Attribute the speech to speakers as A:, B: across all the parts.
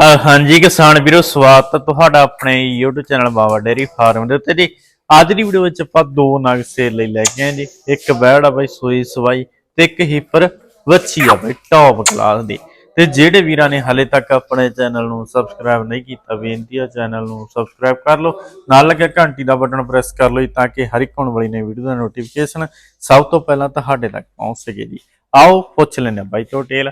A: ਹਾਂਜੀ, ਕਿਸਾਨ ਵੀਰੋ, ਸਵਾਗਤ ਹੈ ਤੁਹਾਡਾ ਆਪਣੇ YouTube channel Baba dairy farm ਦੇ ਉੱਤੇ। ਜੀ, ਅੱਜ ਦੀ ਵੀਡੀਓ ਵਿੱਚ ਆਪਾਂ ਦੋ ਨਗ ਸੇਲ ਲਈ ਲੈ ਕੇ ਆਏ ਜੀ। ਇੱਕ ਬੈੜ ਆ ਬਈ, ਸੂਈ ਸਵਾਈ ਤੇ ਇੱਕ ਹੀਪਰ ਵੱਛੀ ਆ ਬਈ ਟੌਪ ਕਲਾਸ ਦੀ। ਤੇ ਜਿਹੜੇ ਵੀਰਾਂ ਨੇ ਹਾਲੇ ਤੱਕ ਆਪਣੇ ਚੈਨਲ ਨੂੰ ਸਬਸਕ੍ਰਾਈਬ ਨਹੀਂ ਕੀਤਾ, ਬੇਨਤੀ ਹੈ ਚੈਨਲ ਨੂੰ ਸਬਸਕ੍ਰਾਈਬ ਕਰ ਲਓ। ਨਾਲ ਲੱਗਿਆ ਘੰਟੀ ਦਾ ਬਟਨ ਪ੍ਰੈਸ ਕਰ ਲਓ ਜੀ, ਤਾਂ ਕਿ ਹਰ ਇੱਕ ਆਉਣ ਵਾਲੀ ਨਵੀਂ ਵੀਡੀਓ ਦਾ ਨੋਟੀਫਿਕੇਸ਼ਨ ਸਭ ਤੋਂ ਪਹਿਲਾਂ ਤੁਹਾਡੇ ਤੱਕ ਪਹੁੰਚ ਸਕੇ ਜੀ। ਆਓ ਪੁੱਛ ਹਾਂ ਬਾਈ ਤੋਂ ਟੇਲ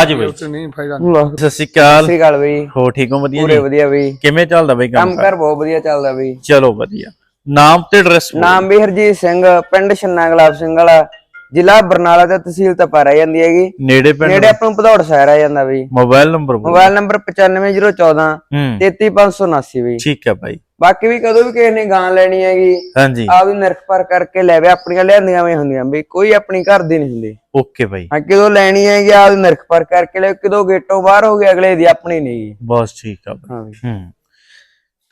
A: ਅੱਜ ਬਈ।
B: ਨਹੀਂ ਫਾਇਦਾ।
A: ਸਤਿ ਸ਼੍ਰੀ ਅਕਾਲ।
C: ਸਹੀ ਗੱਲ ਬਈ।
A: ਹੋ ਠੀਕ ਹੋ? ਵਧੀਆ
C: ਪੂਰੇ
A: ਜੀ?
C: ਵਧੀਆ ਬਈ।
A: ਕਿਵੇਂ ਚੱਲਦਾ ਬਈ ਕੰਮ
C: ਕੰਮ ਕਰ ਬਹੁਤ ਵਧੀਆ ਚੱਲਦਾ ਬਈ।
A: ਚਲੋ ਵਧੀਆ। ਨਾਮ ਤੇ ਐਡਰੈਸ
C: ਨਾਮ ਵੀ ਹਰਜੀਤ ਸਿੰਘ ਪਿੰਡ ਛੰਨਾ ਗੁਲਾਬ ਸਿੰਘ ਵਾਲਾ। ਜ਼ਿਲ੍ਹਾ ਬਰਨਾਲਾ ਤੇ ਤਹਿਸੀਲ ਤਪਾ ਰਹਿ ਜਾਂਦੀ ਹੈਗੀ।
A: ਨੇੜੇ ਪਿੰਡ
C: ਨੇੜੇ ਆਪਾਂ ਨੂੰ ਭਦੌੜ ਸ਼ਹਿਰ ਆ ਜਾਂਦਾ ਬਈ।
A: ਮੋਬਾਈਲ ਨੰਬਰ
C: ਮੋਬਾਈਲ ਨੰਬਰ 95014
A: ਹੂੰ।
C: 33579 ਬਈ।
A: ਠੀਕ ਹੈ ਬਾਈ।
C: ਬਾਕੀ ਵੀ ਕਦੋਂ ਵੀ ਕਿਸੇ ਨੇ ਗਾਂ ਲੈਣੀ ਹੈਗੀ
A: ਹਾਂਜੀ।
C: ਆਪ ਵੀ ਨਿਰਖ ਪਰ ਕਰਕੇ ਲੈਵੇ ਆਪਣੀਆਂ ਲਿਆਂਦੀਆਂ ਵੀ ਹੁੰਦੀਆਂ ਬਈ ਕੋਈ ਆਪਣੀ ਘਰ ਦੀ ਨਹੀਂ ਹੁੰਦੀ।
A: Okay bye.
C: ਹਾਂ ਕਿਦੋਂ ਲੈਣੀ ਹੈਗੀ ਆਪ ਵੀ ਨਿਰਖ ਪਰ ਕਰਕੇ ਲੈ ਕਿਦੋਂ ਗੇਟੋਂ ਬਾਹਰ ਹੋ ਗਿਆ ਅਗਲੇ ਦੀ ਆਪਣੀ ਨਹੀਂ
A: ਬਸ ਠੀਕ ਆ ਬਾਈ।
C: ਹਾਂ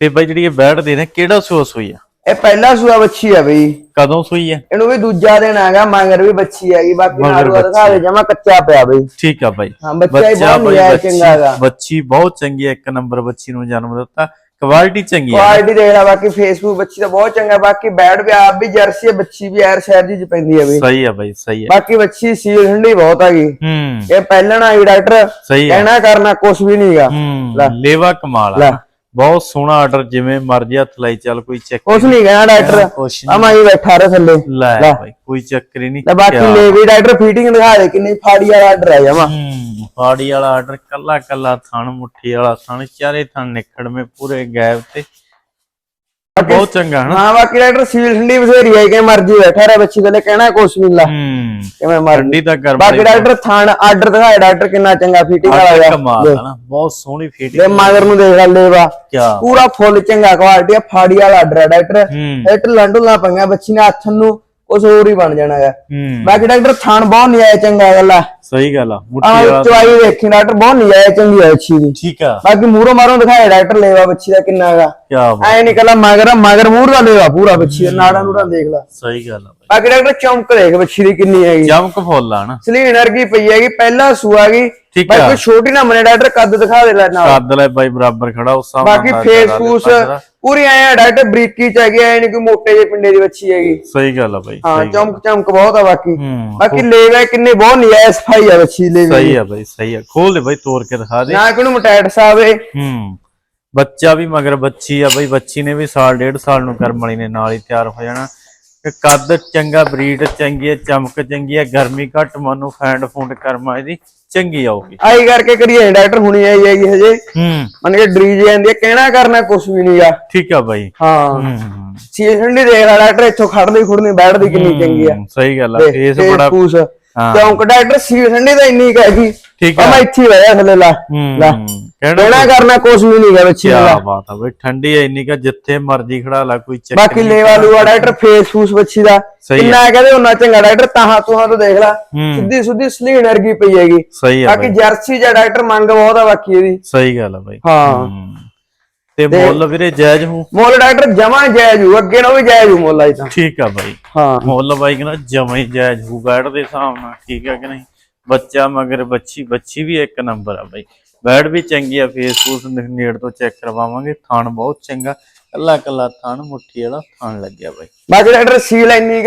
A: ਤੇ ਬਾਈ ਜਿਹੜੀ ਇਹ ਬੈਠ ਦੇ ਨੇ ਕਿਹੜਾ ਸੋਸ ਹੋਈ ਆ?
C: ਇਹ ਪਹਿਲਾ ਸੂਆ ਬੱਚੀ ਆ ਬਈ।
A: ਕਦੋਂ ਸੂਈ ਹੈ
C: ਇਹਨੂੰ ਵੀ ਦੂਜਾ ਦਿਨ ਹੈਗਾ ਮਗਰ ਵੀ ਬੱਚੀ ਹੈਗੀ ਬਾਕੀ ਨਾਲੂਆ ਦਿਖਾ ਦੇ ਜਮਾ ਕੱਚਾ ਪਿਆ ਬਈ।
A: ਠੀਕ ਆ ਬਾਈ।
C: ਹਾਂ ਬੱਚਾ ਹੀ ਬਹੁਤ
A: ਬਾਈ,
C: ਨਿਆਇ
A: ਬੱਚੀ-
C: ਚੰਗਾ ਹੈਗਾ।
A: ਬੱਚੀ ਬਹੁਤ ਚੰਗੀ ਹੈ ਇੱਕ ਨੰਬਰ ਬੱਚੀ ਨੂੰ ਜਨਮ ਦਿੱਤਾ। ਕੁਆਲਿਟੀ ਚੰਗੀ ਹੈ
C: ਕੁਆਲਿਟੀ ਦੇਖ ਲੈ ਬਾਕੀ ਫੇਸਬੁੱਕ ਬੱਚੀ ਦਾ ਬਹੁਤ ਚੰਗਾ ਬਾਕੀ ਬੈਡ ਵੀ ਆਪ ਵੀ ਜਰਸੀ ਹੈ ਬੱਚੀ ਵੀ ਐਰ ਸ਼ਹਿਰ ਦੀ ਚ ਪੈਂਦੀ ਹੈ ਬਈ।
A: ਸਹੀ ਹੈ ਬਾਈ ਸਹੀ ਹੈ
C: ਬਾਕੀ ਬੱਚੀ ਸੀਲ ਠੰਡੀ ਬਹੁਤ ਹੈਗੀ।
A: ਹੂੰ।
C: ਇਹ ਪਹਿਲਣ ਆਈ ਡਾਕਟਰ ਕਹਿਣਾ ਕਰਨਾ ਕੁਛ ਵੀ ਨਹੀਂਗਾ
A: ਲੇਵਾ ਕਮਾਲ। ਆ। ਬਹੁਤ ਸੋਹਣਾ ਆਰਡਰ ਜਿਵੇਂ ਮਰਜ਼ੀ ਹੱਥ ਲਾਈ ਚੱਲ ਕੋਈ ਚੱਕ
C: ਕੁਛ ਨਹੀਂ ਕਹਿਣਾ ਡਾਕਟਰ
A: ਕੁਛ
C: ਆ ਮਾਈ ਬੈਠਾ ਰ ਥੱਲੇ।
A: ਲੈ
C: ਲੈ।
A: ਭਾਈ ਕੋਈ ਚੱਕਰ ਹੀ ਨਹੀਂ
C: ਤੇ ਬਾਕੀ
A: ਕਿਆ
C: ਲੇਵੀ ਡਾਕਟਰ ਫੀਟਿੰਗ ਦਿਖਾ ਦੇ ਕਿੰਨੀ ਫਾੜੀ ਵਾਲਾ ਆਰਡਰ ਆ ਜਮਾ
A: ਹੂੰ ਫਾੜੀ ਵਾਲਾ ਆਰਡਰ ਕੱਲਾ ਕੱਲਾ ਥਣ ਮੁੱਠੀ ਵਾਲਾ ਥਣ ਚਾਰੇ ਥਣ ਨਿਖੜਵੇਂ ਪੂਰੇ ਗੈਪ ਤੇ। ਬਹੁਤ ਚੰਗਾ ਹਨਾ?
C: ਹਾਂ ਬਾਕੀ ਡਾਕਟਰ ਸੀਲ ਠੰਡੀ ਬਥੇਰੀ ਹੈ ਕਿ ਮਰਜ਼ੀ ਬੈਠਾ ਰ ਬੱਚੀ ਥੱਲੇ ਕਹਿਣਾ ਕੁਛ ਨਹੀਂ ਲਾ।
A: ਹੂੰ।
C: ਕਿਵੇਂ ਮਰ
A: ਠੰਡੀ ਤਾਂ ਗਰਮ
C: ਬਾਕੀ ਡਾਕਟਰ ਥਾਣ ਆਰਡਰ ਦਿਖਾਏ ਡਾਕਟਰ ਕਿੰਨਾ ਚੰਗਾ ਫਿਟਿੰਗ ਵਾਲਾ ਹੈ
A: ਕਮਾਲ ਆ ਨਾ ਬਹੁਤ ਸੋਹਣੀ
C: ਤੇ
A: ਫੀਟਿੰਗ
C: ਮਗਰ ਨੂੰ ਦੇਖ ਲੈ ਲੇਵਾ। ਪੂਰਾ ਫੁੱਲ ਚੰਗਾ ਕੁਆਲਿਟੀ ਆ ਫਾੜੀ ਵਾਲਾ ਆਰਡਰ ਹੈ ਡਾਕਟਰ। ਹਿੱਟ ਲੰਡੂਲਾ ਪੰਗਾ ਬੱਚੀ ਨੇ ਹੱਥ ਨੂੰ ਉਸ ਹੋਰ ਹੀ ਬਣ ਜਾਣਾ ਹੈ। ਬਾਕੀ ਡਾਕਟਰ ਥਾਣ ਬਹੁਤ ਨਿਆਇ ਚੰਗਾ ਗੱਲ। ਆ
A: ਸਹੀ ਗੱਲ ਆ ਮੁੱਠੀ
C: ਆ
A: ਵਾਲਾ।
C: ਚਵਾਈ ਵੇਖੀ ਡਾਕਟਰ ਬਹੁਤ ਨਿਆਇ ਚੰਗੀ ਹੈ ਅੱਛੀ ਦੀ।
A: ਠੀਕ ਆ।
C: ਬਾਕੀ ਮੂਰੋਂ ਮਾਰੋਂ ਦਿਖਾਏ ਡਾਕਟਰ ਲੇਵਾ ਬੱਚੀ ਦਾ ਕਿੰਨਾ ਹੈਗਾ।
A: ਕਿਆ ਬਾਤ
C: ਐ ਨਿਕਲਾ ਮਗਰ ਆ, ਮਗਰ ਮੂਰ ਦਾ ਲੇਵਾ ਪੂਰਾ ਬੱਚੀ ਨਾੜਾ ਨੂੜਾ ਦੇਖ ਲੈ।
A: ਸਹੀ ਗੱਲ ਆ ਬਾਈ।
C: ਬਾਕੀ ਡਾਕਟਰ ਚੌਂਕ ਦੇਖ ਬੱਚੀ ਦੀ ਕਿੰਨੀ ਹੈਗੀ।
A: ਜਮਕ ਫੁੱਲ ਆ ਨਾ।
C: ਸਲੀਨ ਵਰਗੀ ਪਈ ਹੈਗੀ ਪਹਿਲਾ ਸੂਆ ਗਈ
A: ਠੀਕ ਆ।
C: ਕੋਈ ਛੋਟੀ ਨਾ ਮਨੇ ਡਾਕਟਰ ਕੱਦ ਦਿਖਾ ਦੇ ਲੈ ਨਾਲ।
A: ਕੱਦ ਲੈ ਬਾਈ ਬਰਾਬਰ ਖੜਾ ਉਸ ਹਿਸਾਬ ਨਾਲ
C: ਬਾਕੀ
A: ਨਾਲ
C: ਫੇਸ
A: ਕਰਾ
C: ਫੂਸ
A: ਪੰਜ ਦਾ।
C: ਪੂਰੀ ਐ ਡਾਕਟਰ ਬਰੀਕੀ ਚ ਹੈਗੀ ਐ ਨਹੀਂ ਕੋਈ ਮੋਟੇ ਜਿਹੇ ਪਿੰਡੇ ਦੀ ਬੱਚੀ ਹੈਗੀ।
A: ਸਹੀ ਗੱਲ ਆ ਬਾਈ
C: ਹਾਂ
A: ਸਹੀ ਗੱਲ।
C: ਚਮਕ ਚਮਕ ਬਹੁਤ ਆ ਬਾਕੀ।
A: ਹੂੰ
C: ਬਾਕੀ ਲੇਵੇ ਕਿੰਨੇ ਬਹੁਤ ਨਿਆਇ ਸਫ਼ਾਈ ਆ ਬੱਚੀ ਲੇਵੇ।
A: ਸਹੀ ਆ ਬਾਈ ਸਹੀ ਆ। ਖੋਲ ਦੇ ਬਾਈ ਤੋੜ ਕੇ ਦਿਖਾ ਦੇ।
C: ਨਾ ਕਿਨੂੰ ਮਟੈਟ ਸਾਹਿਬ
A: ਹੂੰ। ਬੱਚਾ ਵੀ ਮਗਰ ਬੱਚੀ ਆ ਬਈ ਬੱਚੀ ਨੇ ਵੀ ਸਾਲ ਡੇਢ ਸਾਲ ਨੂੰ ਕਰਮ ਵਾਲੀ ਨੇ ਨਾਲ ਹੀ ਤਿਆਰ ਹੋ ਜਾਣਾ। ਕੱਦ ਚੰਗਾ ਬਰੀਡ ਚੰਗੀ ਹੈ ਚਮਕ ਚੰਗੀ ਹੈ ਗਰਮੀ ਘੱਟ ਮਨ ਫੈਂਡ ਫੂੰਡ ਕਰਮਾ ਇਹਦੀ ਚੰਗੀ ਆਊਗੀ।
C: ਆਈ ਕਰਕੇ ਕਰੀਏ ਡਾਕਟਰ ਹੁਣੀ ਆਈ ਹੈਗੀ ਹਜੇ।
A: ਹੂੰ।
C: ਮੰਨ ਕੇ ਡਰੀ ਜਾਂਦੀ ਹੈ ਕਹਿਣਾ ਕਰਨਾ ਕੁਛ ਵੀ ਨਹੀਂ ਆ।
A: ਠੀਕ ਆ ਬਾਈ।
C: ਹਾਂ। ਸੀਜ਼ਨ ਦੀ ਦੇਖ ਡਾਕਟਰ ਇੱਥੋਂ ਖੜਦੀ ਖੁੜਨੀ ਬੈਠਦੀ ਕਿੰਨੀ ਚੰਗੀ ਆ।
A: ਸਹੀ ਗੱਲ ਆ ਫੇਸ ਬੜਾ
C: ਚੌਂਕ ਡਾਕਟਰ ਸੀਜ਼ਨ ਦੀ ਤਾਂ ਇੰਨੀ ਕੁ ਹੈਗੀ।
A: ਠੀਕ
C: ਆ ਮੈਂ ਇੱਥੇ ਹੀ ਵਇਆ ਥੱਲੇ ਲਾ
A: ਹੂੰ
C: ਲੈ।
A: ਕਹਿਣਾ
C: ਕਰਨਾ ਕੁਛ ਵੀ ਨਹੀਂ ਗਾ ਬੱਚੀ
A: ਕੀ
C: ਦਾ
A: ਬਾਤ ਆ ਬਈ ਠੰਡੀ ਐ ਇੰਨੀ ਕਾ ਜਿੱਥੇ ਮਰਜ਼ੀ ਖੜਾ ਲਾ ਕੋਈ ਚੱਕਰ
C: ਬਾਕੀ। ਲੇਵਾ ਲੂਆ ਡਾਕਟਰ ਫੇਸ ਫੂਸ ਬੱਚੀ ਦਾ। ਕਿੰਨਾ ਕਹਿੰਦੇ ਉਹਨਾਂ ਚੰਗਾ ਡਾਕਟਰ ਤਾਹਾਂ ਤੁਹਾਂ ਤੋਂ ਦੇਖ ਲੈ।
A: ਹੂੰ।
C: ਸਿੱਧੀ ਸੁੱਧੀ ਸਲੀਨ ਵਰਗੀ ਪਈ ਹੈਗੀ।
A: ਸਹੀ ਆ
C: ਬਾਕੀ ਜਰਸੀ ਜਾਂ ਡਾਕਟਰ ਮੰਗ ਬਹੁਤ ਆ ਬਾਕੀ ਇਹਦੀ।
A: ਸਹੀ ਗੱਲ ਆ ਬਾਈ।
C: ਹਾਂ।
A: ਹੂੰ। ਤੇ ਮੁੱਲ ਵੀਰੇ ਜਾਇਜ਼ ਹੂੰ?
C: ਮੁੱਲ ਡਾਕਟਰ ਜਮਾ ਜਾਇਜ਼ ਹੋਊ ਅੱਗੇ ਨਾਲੋਂ ਵੀ ਜਾਇਜ਼ ਹੋਊ ਮੁੱਲ ਅਜ ਤਾਂ।
A: ਠੀਕ ਆ ਬਾਈ।
C: ਹਾਂ।
A: ਮੁੱਲ ਬਾਈ ਕਹਿੰਦਾ ਜਮਾ ਹੀ ਜਾਇਜ਼ ਹੋਊ ਬੈਡ ਦੇ ਹਿਸਾਬ ਨਾਲ ਠੀਕ ਆ ਕਿ ਨਹੀਂ? ਬੱਚਾ ਮਗਰ ਬੱਚੀ ਬੱਚੀ ਵੀ ਇੱਕ ਨੰਬਰ ਆ ਬਾਈ। ਬੈਡ ਵੀ ਚੰਗੀ ਆ ਫੇਸ ਫੂਸ ਨੇੜ ਤੋਂ ਚੈੱਕ ਕਰਵਾਵਾਂਗੇ। ਥਣ ਬਹੁਤ ਚੰਗਾ। ਕੱਲਾ ਕੱਲਾ ਥਣ ਮੁੱਠੀ ਵਾਲਾ ਥਣ ਲੱਗਿਆ ਬਾਈ।
C: ਬਾਕੀ ਡਾਕਟਰ ਸੀਲ ਇੰਨੀ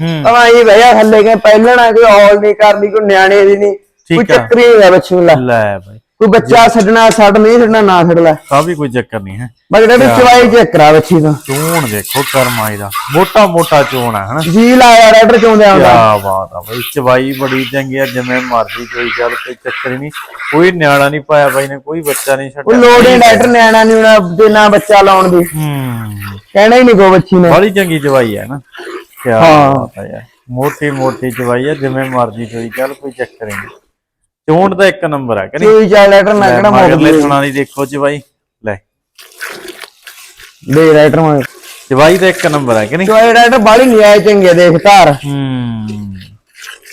A: ਹੂੰ।
C: ਤਾਂ ਇਹ ਭਈਆ ਥੱਲੇ ਕੇ ਪਹਿਲਣਾ ਕੋਈ ਔਲ ਨਹੀਂ ਕਰਦੀ ਕੋਈ ਨਿਆਣੇ ਦੀ ਨਹੀਂ। ਕੋਈ। ਚੱਕਰੀ ਨਹੀਂ ਹੈ ਬੱਚੇ ਨੂੰ ਲੈ
A: ਬਾਈ।
C: ਕੋਈ ਬੱਚਾ ਛੱਡਣਾ ਛੱਡ ਨਹੀਂ ਛੱਡਣਾ ਨਾ ਛੱਡ ਲੈ।
A: ਤਾਂ ਵੀ ਕੋਈ ਚੱਕਰ ਨਹੀਂ ਹੈ।
C: ਬਾਕੀ ਡਾਕਟਰ ਚਵਾਈ ਚੈੱਕ ਕਰਾ ਬੱਚੀ ਦਾ
A: ਚੋਣ ਦੇਖੋ ਕਰਮਾਈ ਦਾ। ਮੋਟਾ ਮੋਟਾ ਚੋਣ ਆ ਹਨਾ?
C: ਜੀ ਲਾਇਆ ਡਾਕਟਰ ਚੋਂਦੇ ਆਉਂਦਾ
A: ਕਿਆ ਬਾਤ ਆ ਬਾਈ ਚਵਾਈ ਬੜੀ ਚੰਗੀ ਆ ਜਿਵੇਂ ਮਰਜ਼ੀ ਕੋਈ ਗੱਲ ਕੋਈ ਚੱਕਰ ਹੀ ਨਹੀਂ। ਕੋਈ ਨਿਆਣਾ ਨਹੀਂ ਪਾਇਆ ਬਾਈ ਨੇ ਕੋਈ ਬੱਚਾ ਨਹੀਂ
C: ਉਹ
A: ਛੱਡਿਆ
C: ਲੋੜ ਨਹੀਂ ਡਾਕਟਰ ਨਿਆਣਾ ਨਹੀਂ ਹੋਣਾ ਤੇ ਨਾ ਬੱਚਾ ਲਾਉਣ ਦੀ।
A: ਹੂੰ।
C: ਕਹਿਣਾ ਹੀ ਨਹੀਂ ਕੋ ਬੱਚੀ ਨੇ।
A: ਬੜੀ ਚੰਗੀ ਚਵਾਈ ਹੈ ਨਾ।
C: ਹਾਂ।
A: ਬਾਤ ਹੈ ਯਾਰ। ਮੋਟੀ ਮੋਟੀ ਚਵਾਈ ਹੈ ਜਿਵੇਂ ਮਰਜ਼ੀ ਕੋਈ ਚੱਲ ਕੋਈ ਚੱਕਰ ਹੀ ਨਹੀਂ। ਚੋਣ ਦਾ ਇੱਕ ਨੰਬਰ ਹੈ ਕਿ ਨਹੀਂ?
C: ਕੋਈ ਚਾਲ ਡਾਕਟਰ ਨਾ ਕਿਹੜਾ ਮੋੜ
A: ਮਗਰਲੇ ਥਣਾ ਦੀ ਦੇਖੋ ਚਵਾਈ ਲੈ।
C: ਦੇ ਡਾਕਟਰ ਮੋੜ
A: ਚਵਾਈ ਦਾ ਇੱਕ ਨੰਬਰ ਹੈ ਕਿ ਨਹੀਂ?
C: ਡਾਕਟਰ ਬਾਲੀ ਨਿਆਏ ਚੰਗੇ ਦੇਖ ਧਾਰ।
A: ਹੂੰ।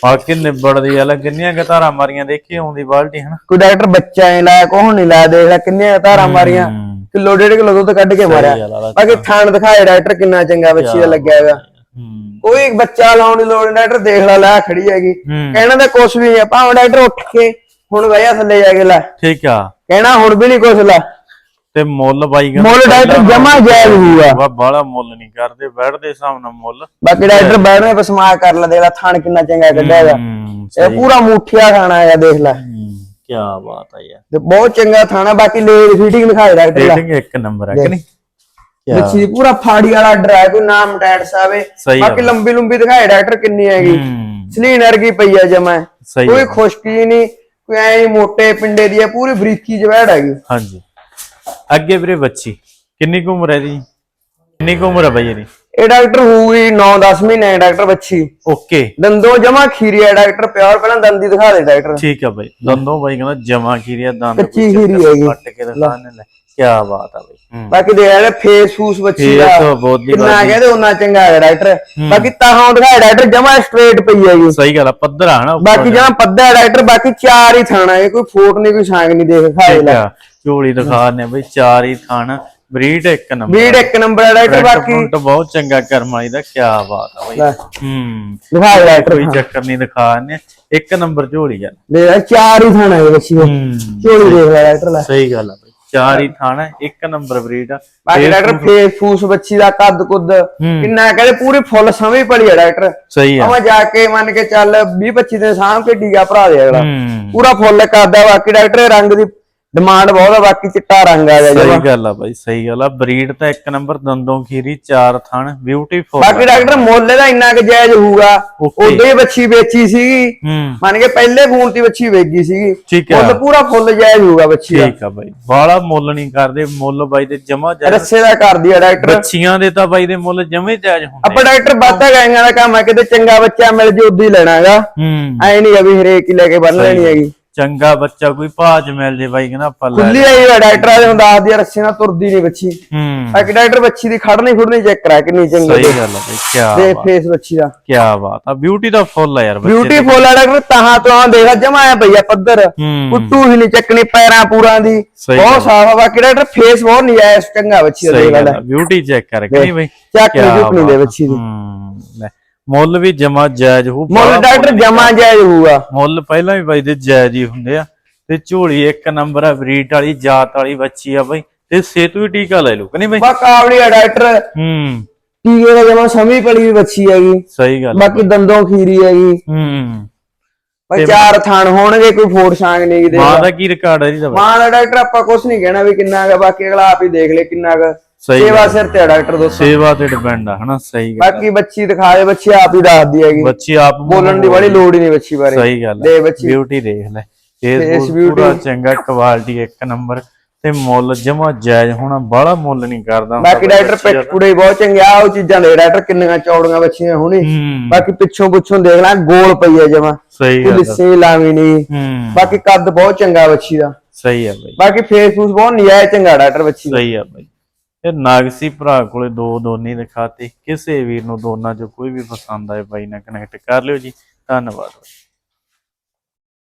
A: ਬਾਕੀ ਨਿਬੜਦੀ ਆ ਕਿੰਨੀਆਂ ਗਤਾਰਾਂ ਮਾਰੀਆਂ ਦੇਖੀ ਆਉਂਦੀ ਬਾਲਟੀ ਹਨਾ?
C: ਕੋਈ ਡਾਕਟਰ ਬੱਚਾ ਐ ਲਾਇਆ ਕੋਹ ਨਹੀਂ ਲਾਇਆ ਦੇਖ ਲੈ ਕਿੰਨੇ ਧਾਰਾਂ ਮਾਰੀਆਂ। ਕਿਲੋ ਡੇਢ ਕਿਲੋ ਦੁੱਧ ਕੱਢ ਕੇ ਮਾਰਿਆ।
A: ਆ,
C: ਬਾਕੀ ਥਾਣ ਦਿਖਾਏ ਡਾਕਟਰ ਕਿੰਨਾ ਚੰਗਾ ਬੱਚੀ ਦਾ ਲੱਗਿਆ ਹੈਗਾ
A: ਹੂੰ
C: ਕੋਈ ਇੱਕ ਬੱਚਾ ਲਾਉਣ ਦੀ ਲੋੜ ਡਾਕਟਰ ਦੇਖ ਲੈ ਲੈ ਖੜੀ ਹੈਗੀ। ਕਹਿਣਾ ਤਾਂ ਕੁਛ ਵੀ ਨਹੀਂ ਆ ਭਾਵੇਂ ਡਾਕਟਰ ਉੱਠ ਕੇ ਹੁਣ ਵਈਆ ਥੱਲੇ ਜਾ ਕੇ ਲੈ।
A: ਠੀਕ ਆ।
C: ਕਹਿਣਾ ਹੁਣ ਵੀ ਨਹੀਂ ਕੁਛ ਲੈ।
A: ਤੇ ਮੁੱਲ ਬਾਈ ਕਹਿੰਦਾ
C: ਮੁੱਲ ਡਾਕਟਰ ਜਮਾ ਜਾਇਜ਼ ਹੋਊਗਾ।
A: ਵਾ ਬਾਹਲਾ ਮੁੱਲ ਨਹੀਂ ਕਰਦੇ ਬੈਠ ਦੇ ਹਿਸਾਬ ਨਾਲ ਮੁੱਲ।
C: ਬਾਕੀ ਡਾਕਟਰ ਬੈਠਣੇ ਪਸਮਾ ਕਰ ਲੈ ਦੇਖ ਲੈ ਥਣ ਕਿੰਨਾ ਚੰਗਾ ਕੱਢਿਆ ਹੈਗਾ ਇਹ ਪੂਰਾ ਮੁੱਠਿਆ ਖਾਣਾ ਹੈਗਾ ਦੇਖ ਲੈ।
A: ਕੀ ਬਾਤ ਆ ਯਾਰ।
C: ਤੇ ਬਹੁਤ ਚੰਗਾ ਥਾਣਾ ਬਾਕੀ ਲੇਡ ਫੀਟਿੰਗ ਦਿਖਾਏ ਡਾਕਟਰ ਲੈ
A: ਰੇਟਿੰਗ ਇੱਕ ਨੰਬਰ ਹੈ ਕਿ ਨਹੀਂ?
C: ਦੀ ਪੂਰਾ ਫਾੜੀ ਵਾਲਾ ਕੋਈ ਨਾਮ
A: ਸਹੀ ਆ।
C: ਬਾਕੀ ਲੰਬੀ ਲੰਬੀ ਦਿਖਾਏ ਡਾਕਟਰ ਕਿੰਨੀ ਹੈਗੀ।
A: ਹੂੰ।
C: ਸਲੀਨ ਵਰਗੀ ਪਈ ਆ ਜਮਾ। ਕੋਈ। ਖੁਸ਼ਕੀ ਨਹੀਂ ਕੋਈ ਐ ਮੋਟੇ ਪਿੰਡੇ ਦੀ ਆ ਪੂਰੀ ਬਰੀਕੀ ਜਵੈੜ ਹੈਗੀ।
A: ਹਾਂਜੀ। ਅੱਗੇ ਵੀਰੇ ਬੱਚੀ ਕਿੰਨੀ ਕੁ ਉਮਰ ਹੈ ਦੀ ਕਿੰਨੀ ਕੁ ਉਮਰ ਹੈ ਬਾਈ ਇਹਦੀ?
C: ਇਹ ਡਾਕਟਰ ਹੋਊਗੀ 9-10 ਮਹੀਨੇ ਡਾਕਟਰ ਬੱਚੀ
A: ਓਕੇ।
C: ਦੰਦੋਂ ਜਮਾ ਖੀਰੀ ਹੈ ਡਾਕਟਰ ਪਿਓਰ ਪਹਿਲਾਂ ਦੰਦੀ ਦਿਖਾ ਦੇ ਡਾਕਟਰ।
A: ਠੀਕ ਆ ਬਾਈ। ਦੰਦੋਂ ਬਾਈ ਕਹਿੰਦਾ ਜਮਾ ਕੀਰੀਆ ਦੰਦ
C: ਕੱਚੀ ਖੀਰੀ ਹੈਗੀ।
A: ਕੱਟ ਕੇ ਦਿਖਾਣੇ ਲੈ। ਕੀ ਬਾਤ ਆ ਬਾਈ।
C: ਬਾਕੀ ਦੇਖ ਲੈ ਫੇਸ ਫੂਸ ਬੱਚੀ ਦਾ।
A: ਦੀ
C: ਕਿੰਨਾ ਕਹਿੰਦੇ ਉਹਨਾਂ ਚੰਗਾ ਹੈ ਡਾਕਟਰ। ਬਾਕੀ ਤਾਹਾਂ ਦਿਖਾਏ ਡਾਕਟਰ ਜਮਾ ਸਟ੍ਰੇਟ ਪਈ ਹੈਗੀ।
A: ਸਹੀ ਗੱਲ ਆ ਪੱਧਰ ਆ ਨਾ
C: ਬਾਕੀ ਜਮਾ ਪੱਦਾ ਡਾਕਟਰ ਬਾਕੀ ਚਾਰ ਹੀ ਥਾਣਾ ਹੈ ਕੋਈ ਫੋਟ ਨਹੀਂ ਕੋਈ ਛਾਂਗ ਨਹੀਂ ਦੇਖ ਖਾਏ ਲੈ।
A: ਝੋਲੀ ਦਿਖਾਣੇ ਬਈ ਚਾਰ ਹੀ ਥਣ। ਬਰੀਡ ਇੱਕ ਨੰਬਰ
C: ਵੀਡ ਇੱਕ ਨੰਬਰ ਹੈ ਡਾਕਟਰ ਬਾਕੀ
A: ਫਰੰਟ ਬਹੁਤ ਚੰਗਾ ਕਰਮ ਵਾਲੀ ਦਾ ਕੀ ਬਾਤ ਆ ਬਾਈ। ਹੂੰ।
C: ਦਿਖਾਏ ਡਾਕਟਰ
A: ਕੋਈ ਚੱਕਰ ਨਹੀਂ ਦਿਖਾਣੇ ਇੱਕ ਨੰਬਰ ਝੋਲੀ ਆ।
C: ਦੇਖ ਲੈ ਚਾਰ ਹੀ ਥਾਣਾ ਹੈ ਬੱਚੀ ਦਾ ਝੋਲੀ ਦੇਖ ਲੈ ਡਾਕਟਰ ਲੈ।
A: ਸਹੀ ਗੱਲ ਆ ਬਈ। ਚਾਰ ਹੀ ਥਾਣਾ ਇੱਕ ਨੰਬਰ ਬਰੀਡ ਆ।
C: ਬਾਕੀ ਡਾਕਟਰ ਫੇਸ ਫੂਸ ਬੱਚੀ ਦਾ ਕੱਦ ਕੁੱਦ ਕਿੰਨਾ ਕਹਿੰਦੇ ਪੂਰੀ ਫੁੱਲ ਸਮਝ ਪੜੀ ਹੈ ਡਾਕਟਰ
A: ਸਹੀ ਆ।
C: ਆਵਾਂ ਜਾ ਕੇ ਮੰਨ ਕੇ ਚੱਲ 20 25 ਦਿਨ ਸਾਂਭ ਕੇ ਟੀਕਾ ਭਰਾ ਦੇ ਅਗਲਾ। ਪੂਰਾ ਫੁੱਲ ਕਰਦਾ ਬਾਕੀ ਡਾਕਟਰ ਰੰਗ ਦੀ ਡਿਮਾਂਡ ਬਹੁਤ ਆ ਬਾਕੀ ਚਿੱਟਾ ਰੰਗ ਆ ਗਿਆ
A: ਸਹੀ ਗੱਲ ਆ ਬਾਈ ਸਹੀ ਗੱਲ ਆ। ਬਰੀਡ ਤਾਂ ਇੱਕ ਨੰਬਰ ਦੰਦੋਂ ਖੀਰੀ ਚਾਰ ਥਣ ਬਿਊਟੀਫੁਲ
C: ਬਾਕੀ ਡਾਕਟਰ ਮੁੱਲ ਦਾ ਇੰਨਾ ਕੁ ਜਾਇਜ਼ ਹੋਊਗਾ. ਉਦੋਂ ਹੀ ਬੱਚੀ ਵੇਚੀ ਸੀਗੀ। ਮੰਨ ਕੇ ਪਹਿਲੇ ਫੋਨ ਤੇ ਬੱਚੀ ਵੇਗੀ ਸੀਗੀ।
A: ਆ।
C: ਮੁੱਲ ਪੂਰਾ ਫੁੱਲ ਜਾਇਜ਼ ਹੋਊਗਾ ਬੱਚੀ ਦਾ।
A: ਠੀਕ ਆ ਬਾਈ। ਬਾਲਾ ਮੁੱਲ ਨਹੀਂ ਕਰਦੇ ਮੁੱਲ ਬਾਈ ਦੇ ਜਮਾ ਜਾਇਜ਼।
C: ਰੱਸੇ ਦਾ ਕਰਦੀ ਆ ਡਾਕਟਰ
A: ਬੱਚੀਆਂ ਦੇ ਤਾਂ ਬਾਈ ਦੇ ਮੁੱਲ ਜਮੇ ਜਾਇਜ਼ ਹੁੰਦੇ
C: ਆਪਾਂ ਡਾਕਟਰ ਬਾਤਾਂ ਗਾਈਆਂ ਦਾ ਕੰਮ ਹੈ ਕਿਤੇ ਚੰਗਾ ਬੱਚਾ ਮਿਲ ਜੇ ਉਦੋਂ ਹੀ ਲੈਣਾ ਹੈਗਾ
A: ਹੂੰ।
C: ਐ ਨਹੀਂ ਵੀ ਹਰੇਕ ਹੀ ਲੈ ਕੇ ਬੰਨ ਲੈਣੀ ਹੈਗੀ।
A: ਚੰਗਾ ਬੱਚਾ ਕੋਈ ਭਾਜ ਮਿਲ ਜੇ ਬਾਈ ਕਹਿੰਦਾ ਆਪਾਂ ਲੈ
C: ਖੁੱਲੀ ਆਈ ਹੈ ਡਾਕਟਰ ਆ ਨੂੰ ਦੱਸਦੀ ਆ ਰੱਸੇ ਨਾਲ ਤੁਰਦੀ ਨਹੀਂ ਬੱਚੀ।
A: ਹੂੰ।
C: ਬਾਕੀ ਡਾਕਟਰ ਬੱਚੀ ਦੀ ਖੜਨੀ ਖੁੜਨੀ ਚੈੱਕ ਕਰਾ ਕਿੰਨੀ ਚੰਗੀ
A: ਸਹੀ ਗੱਲ ਆ ਬਾਈ ਕੀ
C: ਦੇ
A: ਬਾਤ।
C: ਫੇਸ ਬੱਚੀ ਦਾ।
A: ਕੀ ਬਾਤ ਆ ਬਿਊਟੀ ਦਾ ਫੁੱਲ ਆ ਯਾਰ ਬੱਚੇ ਦੀ।
C: ਬਿਊਟੀਫੁਲ ਆ ਡਾਕਟਰ ਤਾਹਾਂ ਤੋਂ ਦੇਖਾ ਜਮਾਇਆ ਪਈ ਆ ਪੱਧਰ।
A: ਹੂੰ।
C: ਕੁੱਟੂ ਹੀ ਨਹੀਂ ਚੱਕਣੀ ਪੈਰਾਂ ਪੂਰਾਂ ਦੀ।
A: ਸਹੀ
C: ਬਹੁਤ ਸਾਫ਼ ਆ ਬਾਕੀ ਡਾਕਟਰ ਫੇਸ ਬਹੁਤ ਨਜਾਇਜ਼ ਚੰਗਾ ਬੱਚੀ ਦਾ
A: ਸਹੀ
C: ਦੇਖ
A: ਗੱਲ
C: ਲੈ
A: ਆ ਬਿਊਟੀ ਚੈੱਕ ਕਰਕੇ ਨਹੀਂ ਬਾਈ?
C: ਚੱਕ
A: ਕਿਆ
C: ਨਹੀਂ ਝੁਕਣੀ ਦੇ
A: ਬਾਤ।
C: ਬੱਚੀ ਦੀ।
A: ਹੂੰ ਲੈ। ਮੁੱਲ ਵੀ ਜਮਾ ਜਾਇਜ਼ ਹੋ
C: ਮੁੱਲ ਡਾਕਟਰ ਜਮਾ ਜਾਇਜ਼ ਹੋਊਗਾ।
A: ਮੁੱਲ ਪਹਿਲਾਂ ਵੀ ਬਾਈ ਦੇ ਜਾਇਜ਼ ਹੀ ਹੁੰਦੇ ਆ। ਤੇ ਝੋਲੀ ਇੱਕ ਨੰਬਰ ਆ ਬਰੀਡ ਵਾਲੀ ਜਾਤ ਵਾਲੀ ਬੱਚੀ ਆ ਬਾਈ। ਤੇ ਸੇਤੂ ਵੀ ਟੀਕਾ ਲੈ ਲਓ ਕਿ ਨਹੀਂ ਬਾਈ?
C: ਬਾ ਕਾਵੜੀ ਆ ਡਾਕਟਰ।
A: ਹੂੰ।
C: ਟੀਕੇ ਦਾ ਜਮਾ ਸਮੀ ਪੜੀ ਵੀ ਬੱਚੀ ਹੈਗੀ।
A: ਸਹੀ ਗੱਲ।
C: ਬਾਕੀ ਦੰਦੋਂ ਖੀਰੀ ਹੈਗੀ।
A: ਹੂੰ।
C: ਬਈ ਚਾਰ ਥਾਣ ਹੋਣਗੇ ਕੋਈ ਫੋੜ ਛਾਂਗ ਨਹੀਂ ਦੇ
A: ਮਾਂ ਦਾ ਕੀ ਰਿਕਾਰਡ ਹੈ ਜੀ?
C: ਮਾਂ ਦਾ ਡਾਕਟਰ ਆਪਾਂ ਕੁਝ ਨਹੀਂ ਕਹਿਣਾ ਵੀ ਕਿੰਨਾ ਹੈਗਾ ਬਾਕੀ ਅਗਲਾ ਆਪ ਹੀ ਦੇਖ ਲੈ ਕਿੰਨਾ ਹੈਗਾ
A: ਸਹੀ
C: ਸੇਵਾ ਸਿਰ ਤੇ ਡਾਕਟਰ ਦੋਸਤੋ।
A: ਸੇਵਾ ਤੇ ਡਿਪੈਂਡ ਆ ਹਨਾ? ਸਹੀ ਗੱਲ
C: ਬਾਕੀ ਬੱਚੀ ਦਿਖਾ ਦੇ ਬੱਚੀ ਆਪ ਹੀ ਦੱਸਦੀ ਹੈਗੀ।
A: ਬੱਚੀ ਆਪ
C: ਬੋਲਣ ਦੀ ਬੜੀ ਲੋੜ ਹੀ ਨਹੀਂ ਬੱਚੀ ਬਾਰੇ।
A: ਸਹੀ ਗੱਲ
C: ਦੇ ਬੱਚੀ।
A: ਬਿਊਟੀ ਦੇਖ ਲੈ।
C: beauty।
A: ਪੂਰਾ ਚੰਗਾ ਕੁਆਲਿਟੀ ਇੱਕ ਨੰਬਰ ਤੇ ਮੁੱਲ ਜਮਾ ਜਾਇਜ਼ ਹੋਣਾ ਬਾਹਲਾ ਮੁੱਲ ਨਹੀਂ ਕਰਦਾ।
C: ਬਾਕੀ ਡਾਕਟਰ। ਪਿੱਠ ਪੁੜੇ ਬਹੁਤ ਚੰਗੇ ਆ ਉਹ ਚੀਜ਼ਾਂ ਦੇ। ਡਾਕਟਰ ਕਿੰਨੀਆਂ ਚੌੜੀਆਂ ਬੱਚੀਆਂ ਹੁਣੀ।
A: ਹੂੰ।
C: ਬਾਕੀ ਪਿੱਛੋਂ ਪੁੱਛੋਂ ਦੇਖ ਲੈ ਗੋਲ ਪਈ ਹੈ ਜਮਾ।
A: ਸਹੀ ਗੱਲ।
C: ਲਿੱਸੀ ਲਾਵੀ ਨਹੀਂ।
A: ਹੂੰ।
C: ਬਾਕੀ ਕੱਦ ਬਹੁਤ ਚੰਗਾ ਬੱਚੀ ਦਾ।
A: ਸਹੀ ਆ ਬਾਈ।
C: ਬਾਕੀ ਫੇਸ ਫੂਸ ਬਹੁਤ ਨਜਾਇਜ਼ ਚੰਗਾ ਡਾਕਟਰ ਬੱਚੀ
A: ਸਹੀ ਆ ਬਾਈ। ਇਹ ਨਾਗਸੀ ਭਰਾ ਕੋਲੇ ਦੋ ਦੋਨੇ ਦਿਖਾਤੀ ਕਿਸੇ ਵੀਰ ਨੂੰ ਦੋਨਾਂ ਚੋਂ ਕੋਈ ਵੀ ਪਸੰਦ ਆਏ ਬਾਈ ਨਾਲ ਕਨੈਕਟ ਕਰ ਲਿਓ ਜੀ। ਧੰਨਵਾਦ